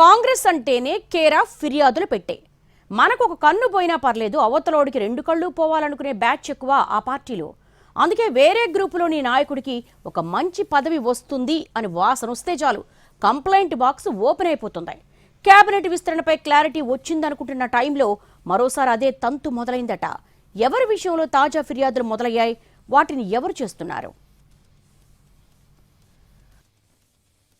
కాంగ్రెస్ అంటేనే కేర్ ఫిర్యాదులు పెట్టే. మనకు ఒక కన్ను పోయినా పర్లేదు అవతలోడికి రెండు కళ్ళు పోవాలనుకునే బ్యాచ్ ఎక్కువ ఆ పార్టీలో. అందుకే వేరే గ్రూపులోని నాయకుడికి ఒక మంచి పదవి వస్తుంది అని వాసన వస్తే చాలు. కంప్లైంట్ బాక్స్ ఓపెన్ అయిపోతుంది కేబినెట్ విస్తరణపై క్లారిటీ వచ్చిందనుకుంటున్న టైంలో మరోసారి అదే తంతు మొదలైందట. ఎవరి విషయంలో తాజా ఫిర్యాదులు మొదలయ్యాయి? వాటిని ఎవరు చేస్తున్నారు?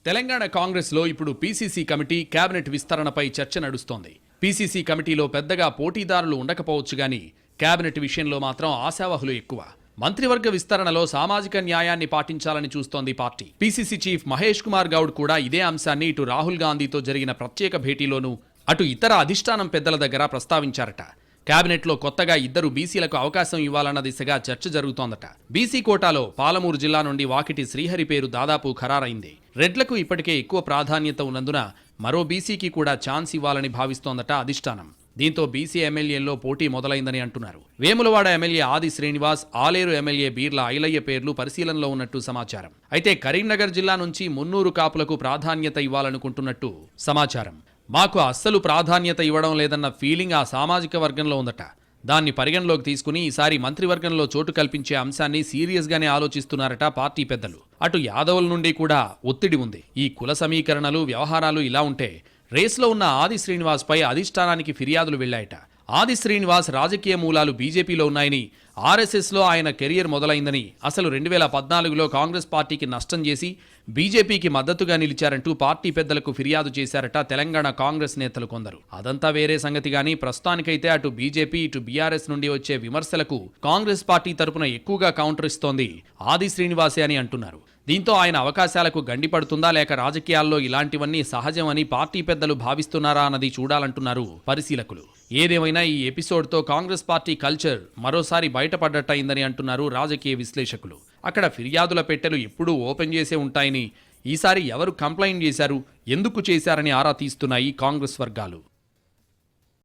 తెలంగాణ కాంగ్రెస్లో ఇప్పుడు పీసీసీ కమిటీ కేబినెట్ విస్తరణపై చర్చ నడుస్తోంది. పీసీసీ కమిటీలో పెద్దగా పోటీదారులు ఉండకపోవచ్చు గాని కేబినెట్ విషయంలో మాత్రం ఆశావహులు ఎక్కువ. మంత్రివర్గ విస్తరణలో సామాజిక న్యాయాన్ని పాటించాలని చూస్తోంది party. PCC chief Mahesh Kumar Goud కూడా ఇదే అంశాన్ని ఇటు రాహుల్ గాంధీతో జరిగిన ప్రత్యేక భేటీలోనూ అటు ఇతర అధిష్టానం పెద్దల దగ్గర ప్రస్తావించారట. కేబినెట్లో కొత్తగా ఇద్దరు బీసీలకు అవకాశం ఇవ్వాలన్న దిశగా చర్చ జరుగుతోందట. బీసీ కోటాలో పాలమూరు జిల్లా నుండి వాకిటి శ్రీహరి పేరు దాదాపు ఖరారైంది. రెడ్లకు ఇప్పటికే ఎక్కువ ప్రాధాన్యత ఉన్నందున మరో బీసీకి కూడా ఛాన్స్ ఇవ్వాలని భావిస్తోందట అధిష్టానం. దీంతో బీసీ ఎమ్మెల్యేల్లో పోటీ మొదలైందని అంటున్నారు. వేములవాడ ఎమ్మెల్యే ఆది శ్రీనివాస్ ఆలేరు ఎమ్మెల్యే బీర్ల ఐలయ్య పేర్లు పరిశీలనలో ఉన్నట్టు సమాచారం. అయితే కరీంనగర్ జిల్లా నుంచి మున్నూరు కాపులకు ప్రాధాన్యత ఇవ్వాలనుకుంటున్నట్టు సమాచారం. మాకు అస్సలు ప్రాధాన్యత ఇవ్వడం లేదన్న ఫీలింగ్ ఆ సామాజిక వర్గంలో ఉందట. దాన్ని పరిగణలోకి తీసుకుని ఈసారి మంత్రివర్గంలో చోటు కల్పించే అంశాన్ని సీరియస్గానే ఆలోచిస్తున్నారట పార్టీ పెద్దలు. అటు యాదవుల నుండి కూడా ఒత్తిడి ఉంది. ఈ కుల సమీకరణలు వ్యవహారాలు ఇలా ఉంటే రేస్లో ఉన్న ఆది శ్రీనివాస్పై అధిష్టానానికి ఫిర్యాదులు వెళ్ళాయట ఆది శ్రీనివాస్ రాజకీయ మూలాలు బీజేపీలో ఉన్నాయని ఆర్ఎస్ఎస్లో ఆయన కెరియర్ మొదలైందని అసలు రెండు వేల పద్నాలుగులో కాంగ్రెస్ పార్టీకి నష్టం చేసి బీజేపీకి మద్దతుగా నిలిచారంటూ పార్టీ పెద్దలకు ఫిర్యాదు చేశారట తెలంగాణ కాంగ్రెస్ నేతలు కొందరు. అదంతా వేరే సంగతి కానీ ప్రస్తుతానికైతే అటు బీజేపీ ఇటు బీఆర్ఎస్ నుండి వచ్చే విమర్శలకు కాంగ్రెస్ పార్టీ తరపున ఎక్కువగా కౌంటర్ ఇస్తోంది ఆది శ్రీనివాసే అని అంటున్నారు. దీంతో ఆయన అవకాశాలకు గండిపడుతుందా లేక రాజకీయాల్లో ఇలాంటివన్నీ సహజమని పార్టీ పెద్దలు భావిస్తున్నారా అన్నది చూడాలంటున్నారు పరిశీలకులు. ఏదేమైనా ఈ ఎపిసోడ్తో కాంగ్రెస్ పార్టీ కల్చర్ మరోసారి బయటపడ్డట్టయిందని అంటున్నారు రాజకీయ విశ్లేషకులు. అక్కడ ఫిర్యాదుల పెట్టెలు ఎప్పుడూ ఓపెన్ చేసే ఉంటాయని ఈసారి ఎవరు కంప్లైంట్ చేశారు ఎందుకు చేశారని ఆరా తీస్తున్నాయి కాంగ్రెస్ వర్గాలు.